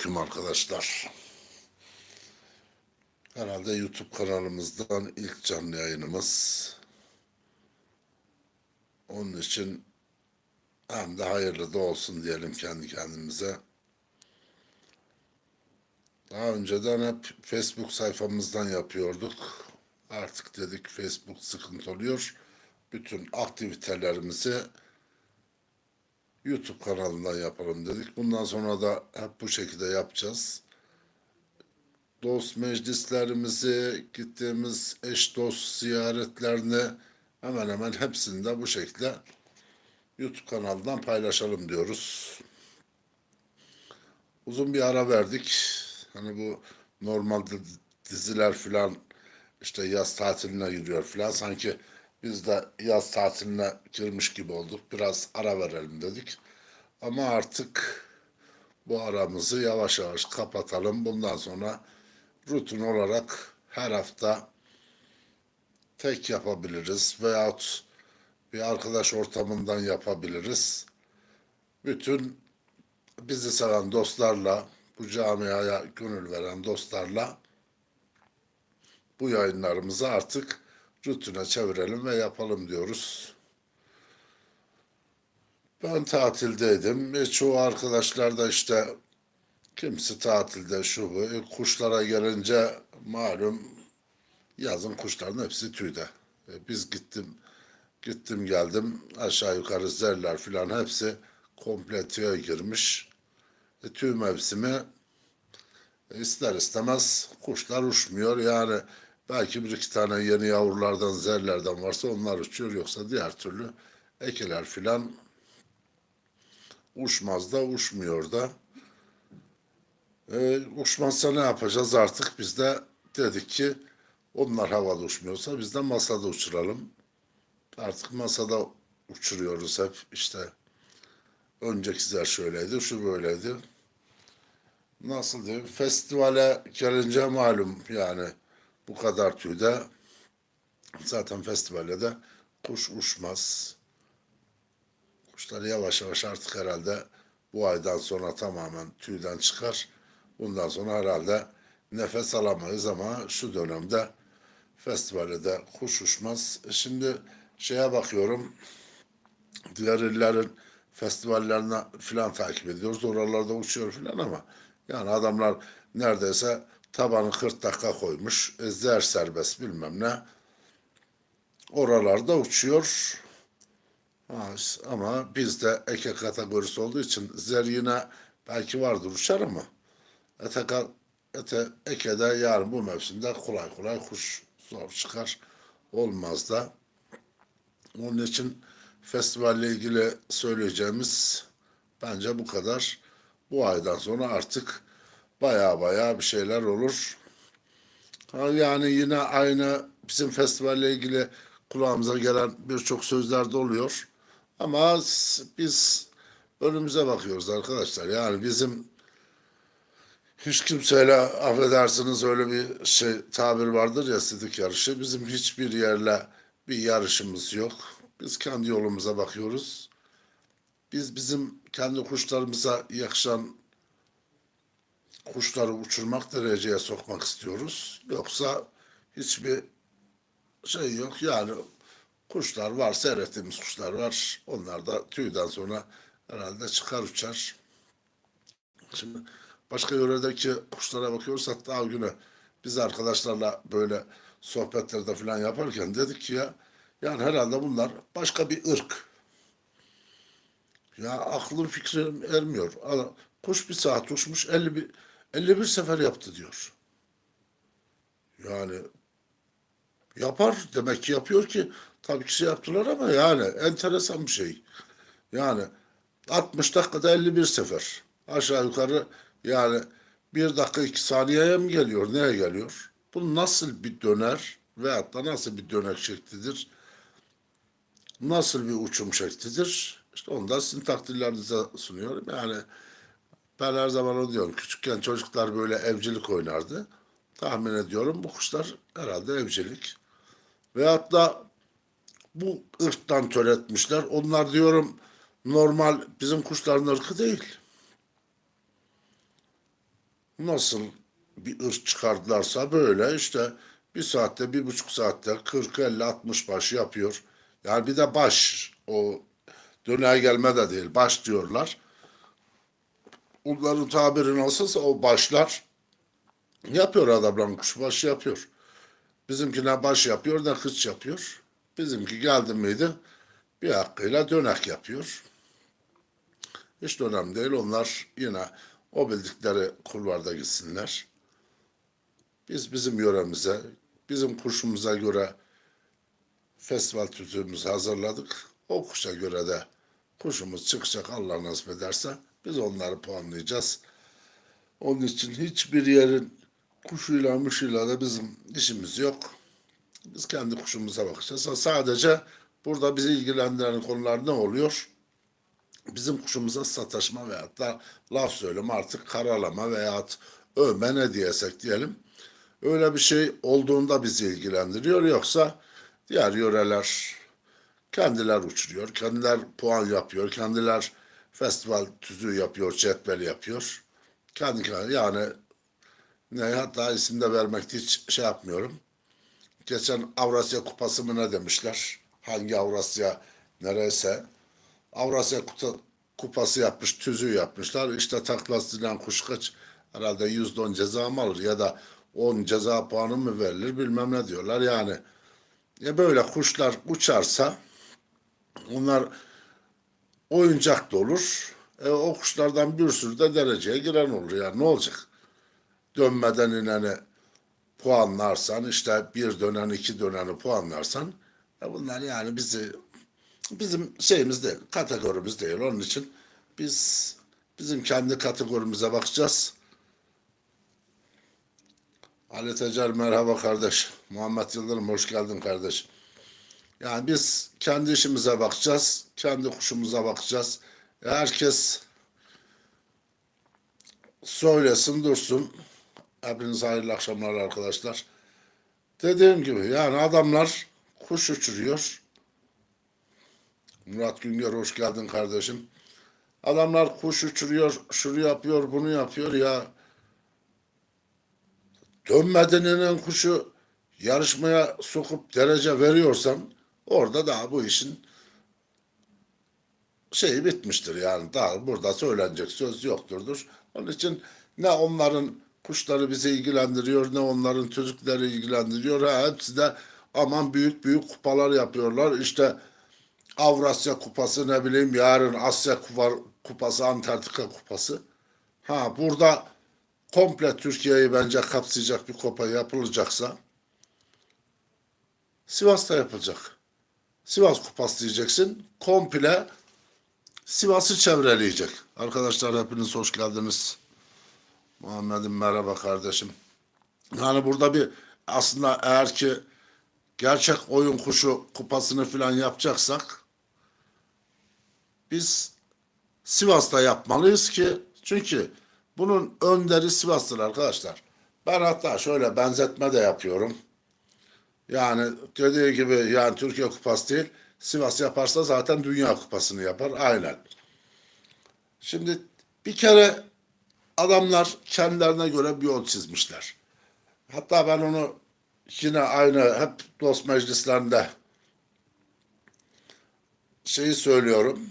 aleyküm arkadaşlar. Herhalde YouTube kanalımızdan ilk canlı yayınımız. Onun için hem de hayırlı da olsun diyelim kendi kendimize. Daha önceden hep Facebook sayfamızdan yapıyorduk. Artık dedik Facebook sıkıntı oluyor. Bütün aktivitelerimizi YouTube kanalından yapalım dedik. Bundan sonra da hep bu şekilde yapacağız. Dost meclislerimizi, gittiğimiz eş dost ziyaretlerini hemen hemen hepsini de bu şekilde YouTube kanalından paylaşalım diyoruz. Uzun bir ara verdik. Hani bu normalde diziler filan işte yaz tatiline giriyor filan sanki biz de yaz tatiline girmiş gibi olduk. Biraz ara verelim dedik. Ama artık bu aramızı yavaş yavaş kapatalım. Bundan sonra rutin olarak her hafta tek yapabiliriz veyahut bir arkadaş ortamından yapabiliriz. Bütün bizi seven dostlarla, bu camiaya gönül veren dostlarla bu yayınlarımızı artık rutine çevirelim ve yapalım diyoruz. Ben tatildeydim. E, çoğu arkadaşlar da işte kimisi tatilde şu bu. E, kuşlara gelince malum yazın kuşların hepsi tüyde. E, biz gittim gittim geldim aşağı yukarı zerler filan hepsi komple tüye girmiş. E, tüy mevsimi e, ister istemez kuşlar uçmuyor. Yani belki bir iki tane yeni yavrulardan zerlerden varsa onlar uçuyor yoksa diğer türlü ekeler filan uçmaz da uçmuyor da. E, uçmazsa ne yapacağız artık biz de dedik ki onlar havada uçmuyorsa biz de masada uçuralım. Artık masada uçuruyoruz hep işte öncekiler şöyleydi şu böyleydi. Nasıl diyeyim festivale gelince malum yani bu kadar tüyde zaten festivalde de kuş uçmaz. Kuşlar yavaş yavaş artık herhalde bu aydan sonra tamamen tüyden çıkar. Bundan sonra herhalde nefes alamayız ama şu dönemde festivale de kuş uçmaz. E Şimdi şeye bakıyorum diğer illerin festivallerine filan takip ediyoruz. Oralarda uçuyor filan ama yani adamlar neredeyse tabanı 40 dakika koymuş. E, zer serbest bilmem ne. Oralarda uçuyor. Ama bizde eke kategorisi olduğu için zer yine belki vardır uçar ama ete, ete, ekede yarın bu mevsimde kolay kolay kuş zor çıkar. Olmaz da. Onun için festivalle ilgili söyleyeceğimiz bence bu kadar. Bu aydan sonra artık baya baya bir şeyler olur. Yani yine aynı bizim festivalle ilgili kulağımıza gelen birçok sözler de oluyor. Ama biz önümüze bakıyoruz arkadaşlar. Yani bizim hiç kimseyle affedersiniz öyle bir şey tabir vardır ya sidik yarışı. Bizim hiçbir yerle bir yarışımız yok. Biz kendi yolumuza bakıyoruz. Biz bizim kendi kuşlarımıza yakışan kuşları uçurmak dereceye sokmak istiyoruz. Yoksa hiçbir şey yok. Yani kuşlar var, seyrettiğimiz kuşlar var. Onlar da tüyden sonra herhalde çıkar uçar. Şimdi başka yöredeki kuşlara bakıyoruz. Hatta o günü biz arkadaşlarla böyle sohbetlerde falan yaparken dedik ki ya yani herhalde bunlar başka bir ırk. Ya aklım fikrim ermiyor. Kuş bir saat uçmuş 51, 51 sefer yaptı diyor. Yani yapar demek ki yapıyor ki tabii ki şey yaptılar ama yani enteresan bir şey. Yani 60 dakikada 51 sefer. Aşağı yukarı yani bir dakika iki saniyeye mi geliyor? Neye geliyor? Bu nasıl bir döner veyahut da nasıl bir dönek şeklidir? Nasıl bir uçum şeklidir? İşte onu da sizin takdirlerinize sunuyorum. Yani ben her zaman onu diyorum. Küçükken çocuklar böyle evcilik oynardı. Tahmin ediyorum bu kuşlar herhalde evcilik. Veyahut da bu ırktan türetmişler. Onlar diyorum normal bizim kuşların ırkı değil. nasıl bir ırk çıkardılarsa böyle işte bir saatte, bir buçuk saatte 40, 50, 60 baş yapıyor. Yani bir de baş o döner gelme de değil baş diyorlar. Onların tabiri nasılsa o başlar yapıyor adamların kuşbaşı yapıyor. Bizimki ne baş yapıyor ne kıç yapıyor. Bizimki geldi miydi bir hakkıyla dönek yapıyor. Hiç de önemli değil. Onlar yine o bildikleri kulvarda gitsinler. Biz bizim yöremize, bizim kuşumuza göre festival tüzüğümüzü hazırladık. O kuşa göre de kuşumuz çıkacak Allah nasip ederse biz onları puanlayacağız. Onun için hiçbir yerin kuşuyla mışıyla da bizim işimiz yok. Biz kendi kuşumuza bakacağız. Sadece burada bizi ilgilendiren konular ne oluyor? Bizim kuşumuza sataşma veyahut da laf söyleme artık karalama veyahut övme ne diyesek diyelim. Öyle bir şey olduğunda bizi ilgilendiriyor. Yoksa diğer yöreler kendiler uçuruyor, kendiler puan yapıyor, kendiler festival tüzüğü yapıyor, cetvel yapıyor. Kendi kendine yani ne hatta isim de vermekte hiç şey yapmıyorum. Geçen Avrasya Kupası mı ne demişler? Hangi Avrasya nerese? Avrasya Kupası yapmış, tüzüğü yapmışlar. İşte taklasıyla kuş kaç herhalde yüzde on ceza mı alır ya da on ceza puanı mı verilir bilmem ne diyorlar. Yani ya böyle kuşlar uçarsa onlar oyuncak da olur. E, o kuşlardan bir sürü de dereceye giren olur. Yani ne olacak? Dönmeden ineni puanlarsan işte bir dönen iki döneni puanlarsan e bunlar yani bizi bizim şeyimiz değil, kategorimiz değil. Onun için biz bizim kendi kategorimize bakacağız. Ali Tecer merhaba kardeş. Muhammed Yıldırım hoş geldin kardeş. Yani biz kendi işimize bakacağız. Kendi kuşumuza bakacağız. Herkes söylesin dursun. Hepinize hayırlı akşamlar arkadaşlar. Dediğim gibi yani adamlar kuş uçuruyor. Murat Güngör hoş geldin kardeşim. Adamlar kuş uçuruyor, şunu yapıyor, bunu yapıyor ya. Dönmeden inen kuşu yarışmaya sokup derece veriyorsan orada daha bu işin şeyi bitmiştir yani. Daha burada söylenecek söz yokturdur. Onun için ne onların kuşları bizi ilgilendiriyor ne onların tüzükleri ilgilendiriyor. Ha, hepsi de aman büyük büyük kupalar yapıyorlar. İşte Avrasya Kupası ne bileyim yarın Asya Kupa, Kupası, Antarktika Kupası. Ha burada komple Türkiye'yi bence kapsayacak bir kupa yapılacaksa Sivas'ta yapılacak. Sivas Kupası diyeceksin. Komple Sivas'ı çevreleyecek. Arkadaşlar hepiniz hoş geldiniz. Muhammed'im merhaba kardeşim. Yani burada bir aslında eğer ki gerçek oyun kuşu kupasını falan yapacaksak biz Sivas'ta yapmalıyız ki çünkü bunun önderi Sivas'tır arkadaşlar. Ben hatta şöyle benzetme de yapıyorum. Yani dediği gibi yani Türkiye kupası değil Sivas yaparsa zaten Dünya kupasını yapar aynen. Şimdi bir kere adamlar kendilerine göre bir yol çizmişler. Hatta ben onu yine aynı hep dost meclislerinde şeyi söylüyorum.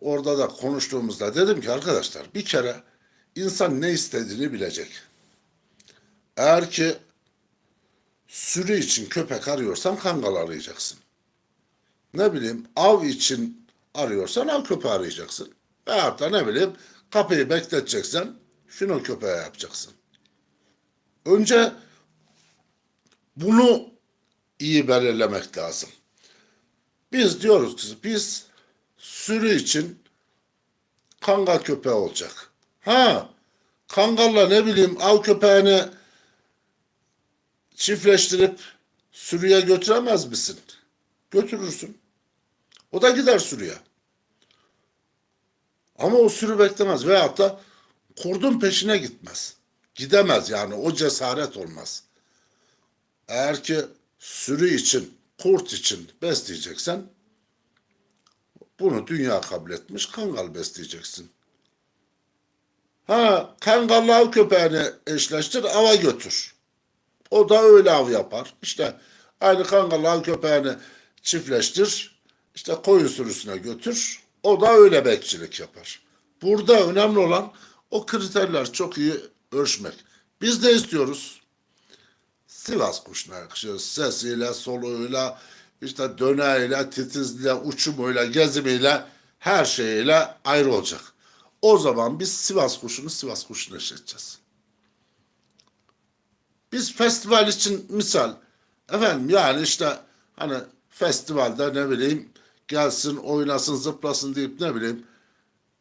Orada da konuştuğumuzda dedim ki arkadaşlar bir kere insan ne istediğini bilecek. Eğer ki sürü için köpek arıyorsan kangal arayacaksın. Ne bileyim av için arıyorsan av köpeği arayacaksın. Veyahut da ne bileyim kapıyı bekleteceksen fino köpeği yapacaksın. Önce bunu iyi belirlemek lazım. Biz diyoruz ki biz sürü için kangal köpeği olacak. Ha kangalla ne bileyim av köpeğini çiftleştirip sürüye götüremez misin? Götürürsün. O da gider sürüye. Ama o sürü beklemez veyahut da kurdun peşine gitmez. Gidemez yani o cesaret olmaz. Eğer ki sürü için, kurt için besleyeceksen bunu dünya kabul etmiş kangal besleyeceksin. Ha kangallı av köpeğini eşleştir ava götür. O da öyle av yapar. İşte aynı kangallı av köpeğini çiftleştir. İşte koyun sürüsüne götür. O da öyle bekçilik yapar. Burada önemli olan o kriterler çok iyi ölçmek. Biz de istiyoruz. Sivas kuşuna yakışıyor. Sesiyle, soluğuyla, işte döneğiyle, titizliğiyle, uçumuyla, gezimiyle, her şeyiyle ayrı olacak. O zaman biz Sivas kuşunu Sivas kuşuna eşleşeceğiz. Biz festival için misal, efendim yani işte hani festivalde ne bileyim gelsin oynasın zıplasın deyip ne bileyim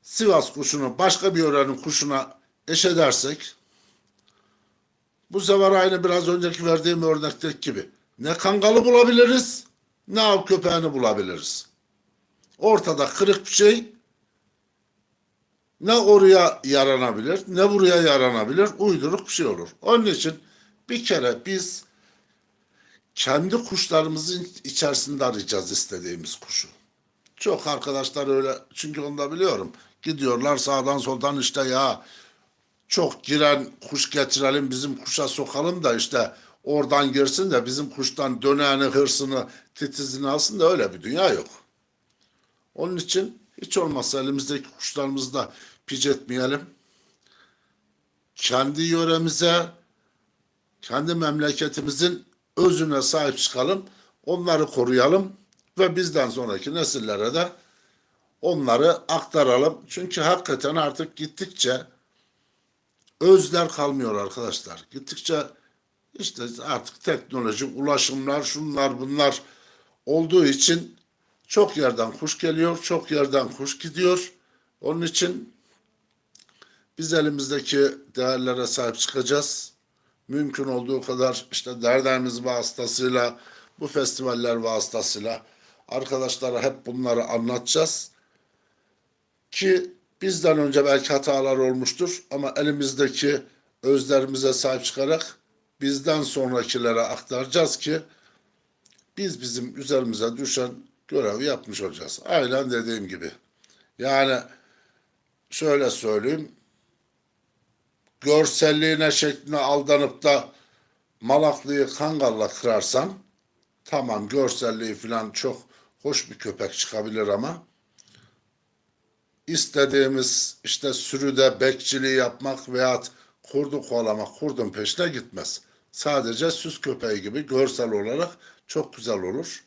Sivas kuşunu başka bir yörenin kuşuna eş edersek bu sefer aynı biraz önceki verdiğim örnekteki gibi ne kangalı bulabiliriz ne av köpeğini bulabiliriz. Ortada kırık bir şey ne oraya yaranabilir ne buraya yaranabilir uyduruk bir şey olur. Onun için bir kere biz kendi kuşlarımızın içerisinde arayacağız istediğimiz kuşu. Çok arkadaşlar öyle çünkü onu da biliyorum. Gidiyorlar sağdan soldan işte ya çok giren kuş getirelim bizim kuşa sokalım da işte oradan girsin de bizim kuştan döneğini, hırsını, titizini alsın da öyle bir dünya yok. Onun için hiç olmazsa elimizdeki kuşlarımızı da piç etmeyelim. Kendi yöremize, kendi memleketimizin özüne sahip çıkalım. Onları koruyalım ve bizden sonraki nesillere de onları aktaralım. Çünkü hakikaten artık gittikçe özler kalmıyor arkadaşlar. Gittikçe işte artık teknoloji, ulaşımlar, şunlar bunlar olduğu için çok yerden kuş geliyor, çok yerden kuş gidiyor. Onun için biz elimizdeki değerlere sahip çıkacağız. Mümkün olduğu kadar işte derneğimiz vasıtasıyla, bu festivaller vasıtasıyla arkadaşlara hep bunları anlatacağız. Ki bizden önce belki hatalar olmuştur ama elimizdeki özlerimize sahip çıkarak bizden sonrakilere aktaracağız ki biz bizim üzerimize düşen görevi yapmış olacağız. Aynen dediğim gibi. Yani şöyle söyleyeyim. Görselliğine şekline aldanıp da Malaklıyı Kangal'la kırarsan tamam görselliği falan çok hoş bir köpek çıkabilir ama istediğimiz işte sürüde bekçiliği yapmak veyahut kurdu kovalamak kurdun peşine gitmez. Sadece süs köpeği gibi görsel olarak çok güzel olur.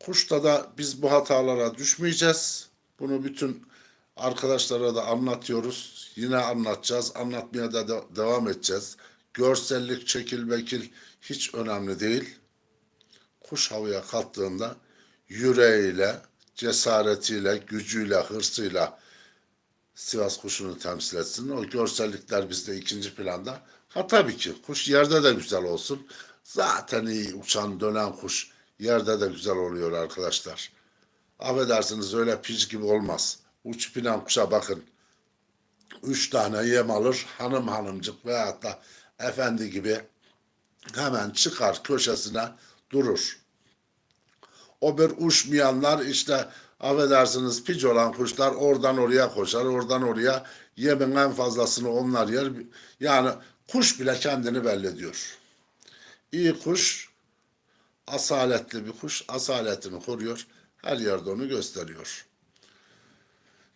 Kuşta da biz bu hatalara düşmeyeceğiz. Bunu bütün arkadaşlara da anlatıyoruz. Yine anlatacağız. Anlatmaya da de- devam edeceğiz. Görsellik, çekil, bekil hiç önemli değil. Kuş havaya kalktığında yüreğiyle, cesaretiyle, gücüyle, hırsıyla Sivas kuşunu temsil etsin. O görsellikler bizde ikinci planda. Ha tabii ki kuş yerde de güzel olsun. Zaten iyi uçan dönen kuş yerde de güzel oluyor arkadaşlar. Affedersiniz öyle piç gibi olmaz. Uç binen kuşa bakın. Üç tane yem alır hanım hanımcık veyahut da efendi gibi hemen çıkar köşesine durur. O bir uçmayanlar işte affedersiniz piç olan kuşlar oradan oraya koşar, oradan oraya yemin en fazlasını onlar yer. Yani kuş bile kendini belli ediyor. İyi kuş, asaletli bir kuş, asaletini koruyor. Her yerde onu gösteriyor.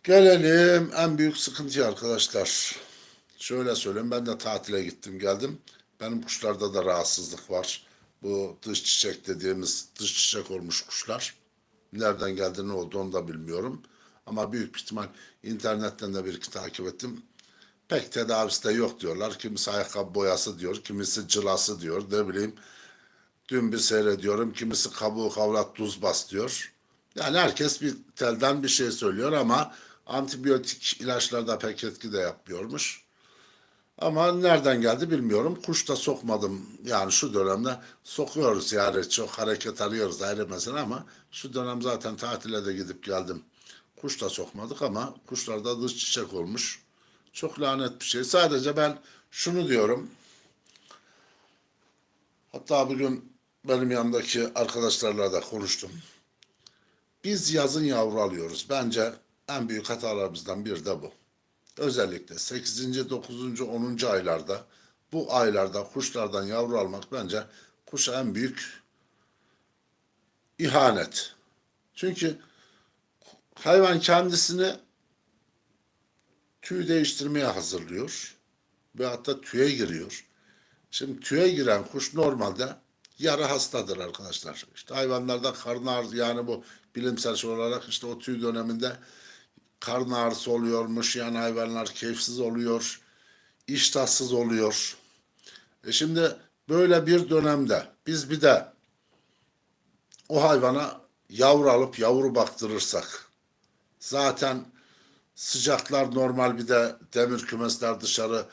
Gelelim en büyük sıkıntıya arkadaşlar. Şöyle söyleyeyim ben de tatile gittim geldim. Benim kuşlarda da rahatsızlık var. Bu dış çiçek dediğimiz dış çiçek olmuş kuşlar. Nereden geldi ne oldu onu da bilmiyorum. Ama büyük ihtimal internetten de bir iki takip ettim. Pek tedavisi de yok diyorlar. Kimisi ayakkabı boyası diyor, kimisi cılası diyor, ne bileyim. Dün bir seyrediyorum, kimisi kabuğu kavrat tuz bas diyor. Yani herkes bir telden bir şey söylüyor ama antibiyotik ilaçlar da pek etki de yapmıyormuş. Ama nereden geldi bilmiyorum. Kuş da sokmadım. Yani şu dönemde sokuyoruz yani çok hareket arıyoruz ayrı mesele ama şu dönem zaten tatile de gidip geldim. Kuş da sokmadık ama kuşlarda dış çiçek olmuş. Çok lanet bir şey. Sadece ben şunu diyorum. Hatta bugün benim yanındaki arkadaşlarla da konuştum. Biz yazın yavru alıyoruz. Bence en büyük hatalarımızdan biri de bu. özellikle 8. 9. 10. aylarda bu aylarda kuşlardan yavru almak bence kuşa en büyük ihanet. Çünkü hayvan kendisini tüy değiştirmeye hazırlıyor ve hatta tüye giriyor. Şimdi tüye giren kuş normalde yarı hastadır arkadaşlar. İşte hayvanlarda karın ağrısı yani bu bilimsel şey olarak işte o tüy döneminde karın ağrısı oluyormuş. Yani hayvanlar keyifsiz oluyor. iştahsız oluyor. E şimdi böyle bir dönemde biz bir de o hayvana yavru alıp yavru baktırırsak zaten sıcaklar normal bir de demir kümesler dışarı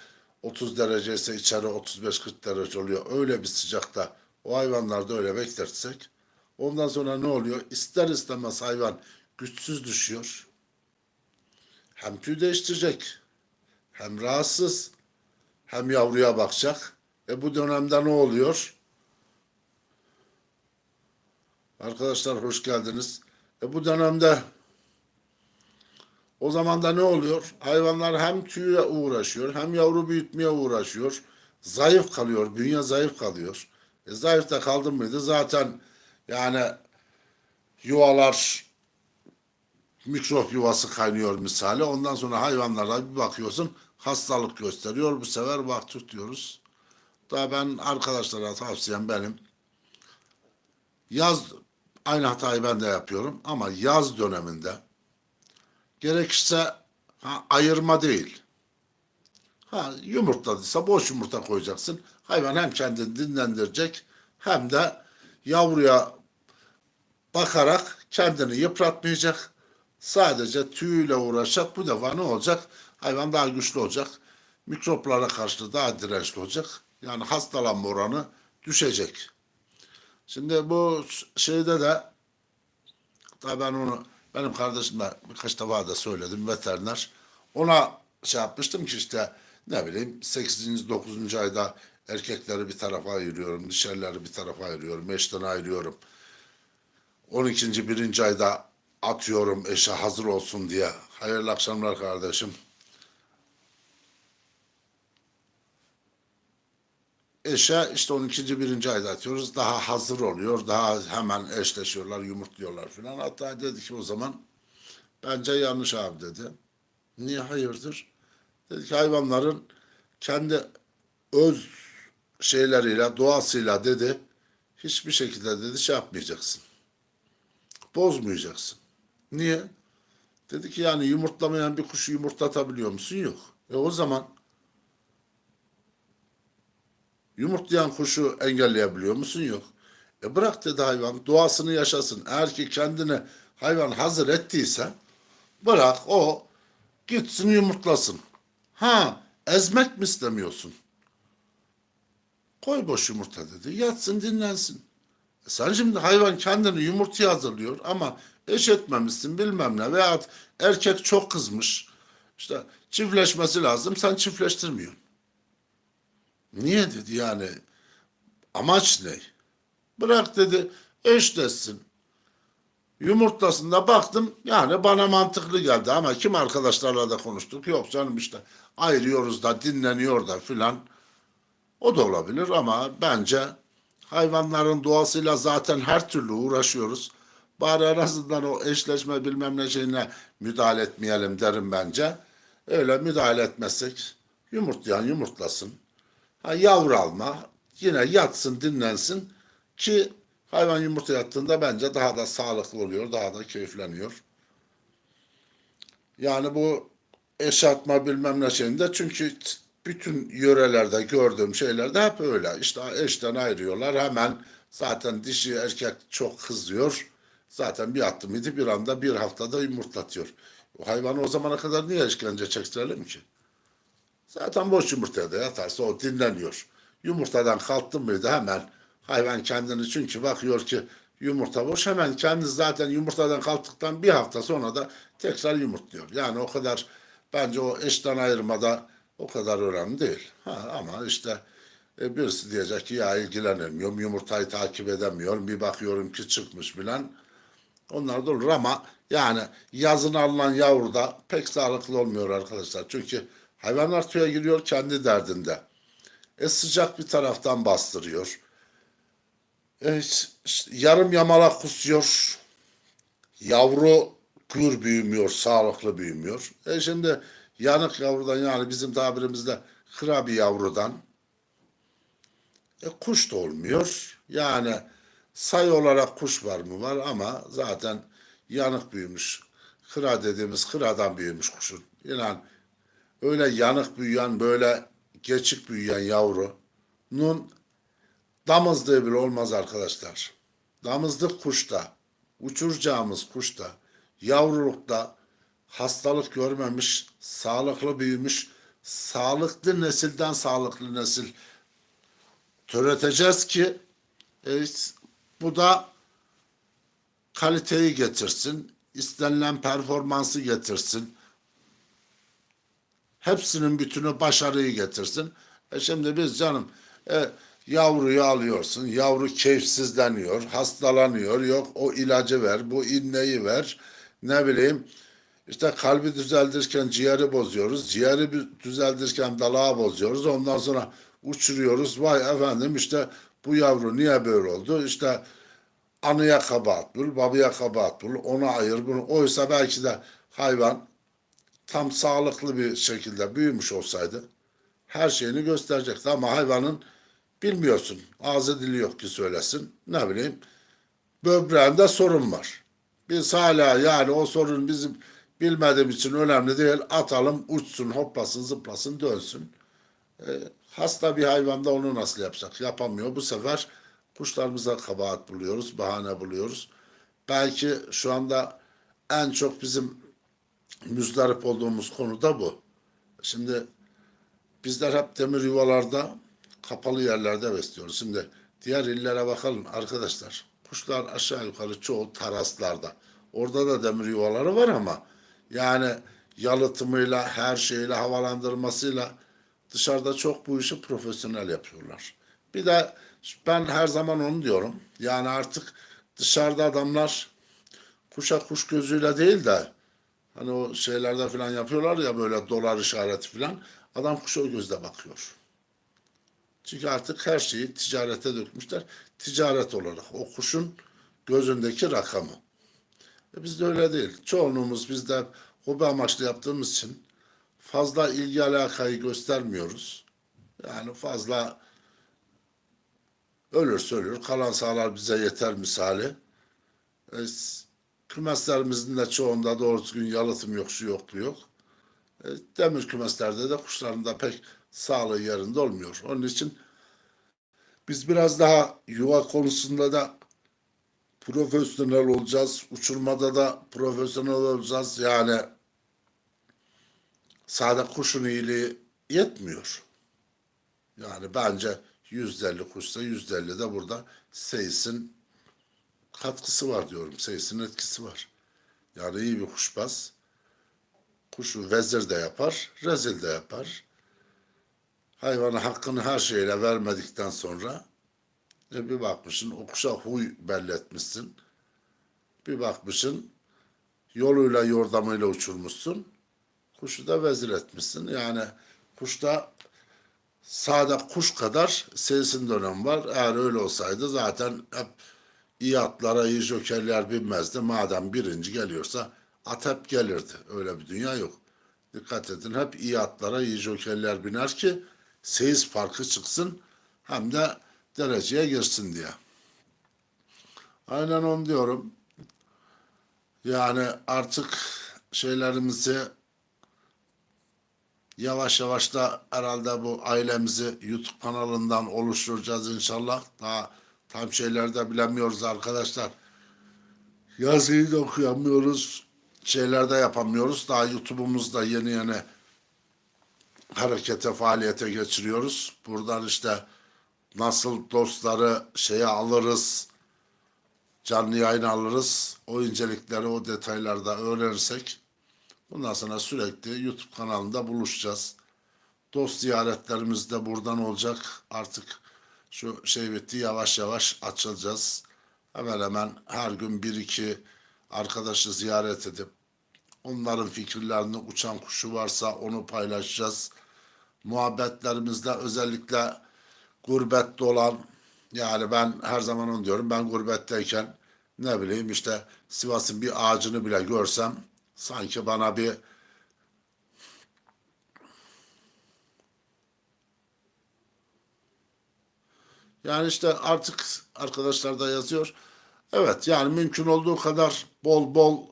30 derece ise içeri 35-40 derece oluyor. Öyle bir sıcakta o hayvanları da öyle beklersek ondan sonra ne oluyor? İster istemez hayvan güçsüz düşüyor. Hem tüy değiştirecek hem rahatsız hem yavruya bakacak. E bu dönemde ne oluyor? Arkadaşlar hoş geldiniz. E bu dönemde o zaman da ne oluyor? Hayvanlar hem tüye uğraşıyor hem yavru büyütmeye uğraşıyor. Zayıf kalıyor, bünye zayıf kalıyor. E zayıf da kaldı mıydı zaten yani yuvalar mikrop yuvası kaynıyor misali. Ondan sonra hayvanlara bir bakıyorsun hastalık gösteriyor. Bu sefer bak tutuyoruz. Daha ben arkadaşlara tavsiyem benim yaz aynı hatayı ben de yapıyorum ama yaz döneminde gerekirse ha, ayırma değil. Ha, yumurtladıysa boş yumurta koyacaksın. Hayvan hem kendini dinlendirecek hem de yavruya bakarak kendini yıpratmayacak. Sadece tüyüyle uğraşacak. Bu defa ne olacak? Hayvan daha güçlü olacak. Mikroplara karşı daha dirençli olacak. Yani hastalanma oranı düşecek. Şimdi bu şeyde de tabii ben onu benim kardeşim de birkaç defa da söyledim veteriner. Ona şey yapmıştım ki işte ne bileyim 8. 9. ayda erkekleri bir tarafa ayırıyorum, dişerleri bir tarafa ayırıyorum, eşten ayırıyorum. 12. birinci ayda atıyorum eşe hazır olsun diye. Hayırlı akşamlar kardeşim. Eşe işte 12. birinci ayda atıyoruz. Daha hazır oluyor. Daha hemen eşleşiyorlar, yumurtluyorlar filan. Hatta dedi ki o zaman bence yanlış abi dedi. Niye hayırdır? Dedi ki hayvanların kendi öz şeyleriyle, doğasıyla dedi hiçbir şekilde dedi şey yapmayacaksın. Bozmayacaksın. Niye? Dedi ki yani yumurtlamayan bir kuşu yumurtlatabiliyor musun? Yok. E o zaman yumurtlayan kuşu engelleyebiliyor musun? Yok. E bırak dedi hayvan doğasını yaşasın. Eğer ki kendini hayvan hazır ettiyse bırak o gitsin yumurtlasın. Ha ezmek mi istemiyorsun? Koy boş yumurta dedi. Yatsın dinlensin. E sen şimdi hayvan kendini yumurtaya hazırlıyor ama eş etmemişsin bilmem ne veya erkek çok kızmış. İşte çiftleşmesi lazım sen çiftleştirmiyorsun. Niye dedi yani amaç ne? Bırak dedi eşleşsin. Yumurtlasında baktım yani bana mantıklı geldi ama kim arkadaşlarla da konuştuk. Yok canım işte ayırıyoruz da dinleniyor da filan. O da olabilir ama bence hayvanların doğasıyla zaten her türlü uğraşıyoruz. Bari en azından o eşleşme bilmem ne şeyine müdahale etmeyelim derim bence. Öyle müdahale etmezsek yumurtlayan yumurtlasın. Ha, yavru alma yine yatsın dinlensin ki hayvan yumurta yattığında bence daha da sağlıklı oluyor, daha da keyifleniyor. Yani bu eş atma bilmem ne şeyinde çünkü bütün yörelerde gördüğüm şeylerde hep öyle. İşte eşten ayırıyorlar hemen zaten dişi erkek çok kızıyor. Zaten bir attı mıydı bir anda bir haftada yumurtlatıyor. O hayvanı o zamana kadar niye işkence çektirelim ki? Zaten boş yumurtaya da yatarsa o dinleniyor. Yumurtadan kalktın mıydı hemen hayvan kendini çünkü bakıyor ki yumurta boş hemen kendi zaten yumurtadan kalktıktan bir hafta sonra da tekrar yumurtluyor. Yani o kadar bence o eşten ayırmada o kadar önemli değil. Ha, ama işte e, birisi diyecek ki ya ilgilenemiyorum, yumurtayı takip edemiyorum, bir bakıyorum ki çıkmış bilen. Onlar da olur ama yani yazın alınan yavru da pek sağlıklı olmuyor arkadaşlar. Çünkü hayvanlar tüye giriyor kendi derdinde. E sıcak bir taraftan bastırıyor. E, yarım yamalak kusuyor. Yavru gür büyümüyor, sağlıklı büyümüyor. E şimdi yanık yavrudan yani bizim tabirimizde kıra bir yavrudan e, kuş da olmuyor. Yani sayı olarak kuş var mı var ama zaten yanık büyümüş. Kıra dediğimiz kıradan büyümüş kuşun. İnan öyle yanık büyüyen böyle geçik büyüyen yavrunun damızlığı bile olmaz arkadaşlar. Damızlık kuşta, uçuracağımız kuşta, yavrulukta hastalık görmemiş, sağlıklı büyümüş, sağlıklı nesilden sağlıklı nesil türeteceğiz ki e, bu da kaliteyi getirsin, istenilen performansı getirsin. Hepsinin bütünü başarıyı getirsin. E şimdi biz canım e, yavruyu alıyorsun, yavru keyifsizleniyor, hastalanıyor, yok o ilacı ver, bu inneyi ver, ne bileyim işte kalbi düzeltirken ciğeri bozuyoruz. Ciğeri düzeltirken dalağı bozuyoruz. Ondan sonra uçuruyoruz. Vay efendim işte bu yavru niye böyle oldu? İşte anıya kabahat bul, babaya kabahat bul, ona ayır bunu. Oysa belki de hayvan tam sağlıklı bir şekilde büyümüş olsaydı her şeyini gösterecekti. Ama hayvanın bilmiyorsun. Ağzı dili yok ki söylesin. Ne bileyim böbreğinde sorun var. Biz hala yani o sorun bizim bilmediğim için önemli değil. Atalım uçsun, hoplasın, zıplasın, dönsün. Ee, hasta bir hayvanda onu nasıl yapacak? Yapamıyor. Bu sefer kuşlarımıza kabahat buluyoruz, bahane buluyoruz. Belki şu anda en çok bizim müzdarip olduğumuz konu da bu. Şimdi bizler hep demir yuvalarda, kapalı yerlerde besliyoruz. Şimdi diğer illere bakalım arkadaşlar. Kuşlar aşağı yukarı çoğu teraslarda. Orada da demir yuvaları var ama yani yalıtımıyla, her şeyle, havalandırmasıyla dışarıda çok bu işi profesyonel yapıyorlar. Bir de ben her zaman onu diyorum. Yani artık dışarıda adamlar kuşa kuş gözüyle değil de Hani o şeylerde falan yapıyorlar ya böyle dolar işareti falan. Adam kuşa o gözle bakıyor. Çünkü artık her şeyi ticarete dökmüşler. Ticaret olarak o kuşun gözündeki rakamı. E bizde öyle değil. Çoğunluğumuz bizde hobi amaçlı yaptığımız için fazla ilgi alakayı göstermiyoruz. Yani fazla ölürse ölür. Kalan sağlar bize yeter misali. E, Kümeslerimizin de çoğunda doğru düzgün yalıtım yok, şu yok, bu yok. E, demir kümeslerde de kuşların da pek sağlığı yerinde olmuyor. Onun için biz biraz daha yuva konusunda da profesyonel olacağız. Uçurmada da profesyonel olacağız. Yani sade kuşun iyiliği yetmiyor. Yani bence yüzde elli kuşsa yüzde elli de burada seyisin katkısı var diyorum. Seyisin etkisi var. Yani iyi bir kuşbaz. Kuşu vezir de yapar, rezil de yapar. Hayvana hakkını her şeyle vermedikten sonra e bir bakmışsın o huy belli etmişsin. Bir bakmışsın yoluyla yordamıyla uçurmuşsun. Kuşu da vezir etmişsin. Yani kuşta sade kuş kadar seyisin dönem var. Eğer öyle olsaydı zaten hep iyi atlara iyi jokerler binmezdi. Madem birinci geliyorsa at hep gelirdi. Öyle bir dünya yok. Dikkat edin hep iyi atlara iyi jokerler biner ki seyis farkı çıksın hem de dereceye girsin diye. Aynen onu diyorum. Yani artık şeylerimizi yavaş yavaş da herhalde bu ailemizi YouTube kanalından oluşturacağız inşallah. Daha tam şeyler de bilemiyoruz arkadaşlar. Yazıyı da okuyamıyoruz. Şeyler de yapamıyoruz. Daha YouTube'umuzda yeni yeni harekete, faaliyete geçiriyoruz. Buradan işte nasıl dostları şeye alırız, canlı yayın alırız. O incelikleri, o detayları da öğrenirsek bundan sonra sürekli YouTube kanalında buluşacağız. Dost ziyaretlerimiz de buradan olacak. Artık şu şey bitti yavaş yavaş açılacağız. Hemen hemen her gün bir iki arkadaşı ziyaret edip onların fikirlerini uçan kuşu varsa onu paylaşacağız. Muhabbetlerimizde özellikle gurbette olan yani ben her zaman onu diyorum ben gurbetteyken ne bileyim işte Sivas'ın bir ağacını bile görsem sanki bana bir Yani işte artık arkadaşlar da yazıyor. Evet yani mümkün olduğu kadar bol bol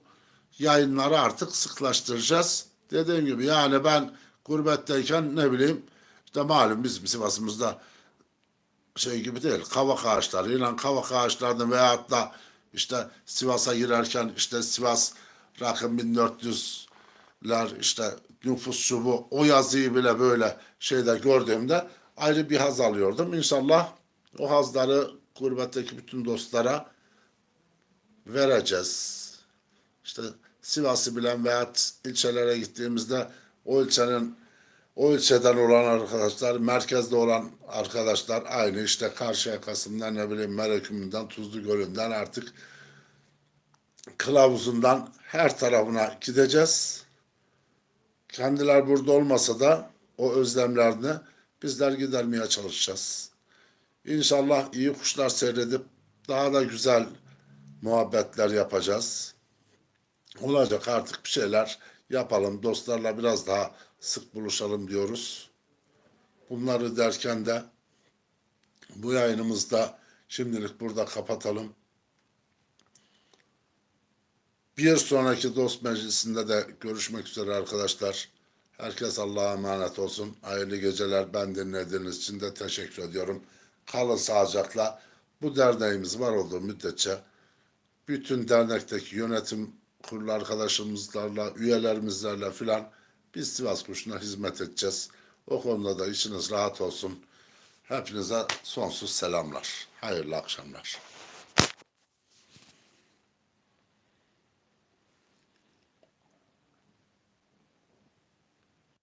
yayınları artık sıklaştıracağız. Dediğim gibi yani ben gurbetteyken ne bileyim işte malum bizim Sivas'ımızda şey gibi değil. Kavak ağaçlarıyla kavak ağaçlarını veyahut da işte Sivas'a girerken işte Sivas rakım 1400'ler işte nüfus şu bu o yazıyı bile böyle şeyde gördüğümde ayrı bir haz alıyordum. İnşallah o hazları gurbetteki bütün dostlara vereceğiz. İşte Sivas'ı bilen veyahut ilçelere gittiğimizde o ilçenin o ilçeden olan arkadaşlar, merkezde olan arkadaşlar aynı işte Karşıyaka'sından ne bileyim Mereküm'ünden, Tuzlu Gölü'nden artık kılavuzundan her tarafına gideceğiz. Kendiler burada olmasa da o özlemlerini bizler gidermeye çalışacağız. İnşallah iyi kuşlar seyredip daha da güzel muhabbetler yapacağız. Olacak artık bir şeyler yapalım. Dostlarla biraz daha sık buluşalım diyoruz. Bunları derken de bu yayınımızda şimdilik burada kapatalım. Bir sonraki dost meclisinde de görüşmek üzere arkadaşlar. Herkes Allah'a emanet olsun. Hayırlı geceler. Ben dinlediğiniz için de teşekkür ediyorum. Kalın sağlıcakla. Bu derneğimiz var olduğu müddetçe bütün dernekteki yönetim kurulu arkadaşımızlarla, üyelerimizlerle filan biz Sivas Kuşu'na hizmet edeceğiz. O konuda da içiniz rahat olsun. Hepinize sonsuz selamlar. Hayırlı akşamlar.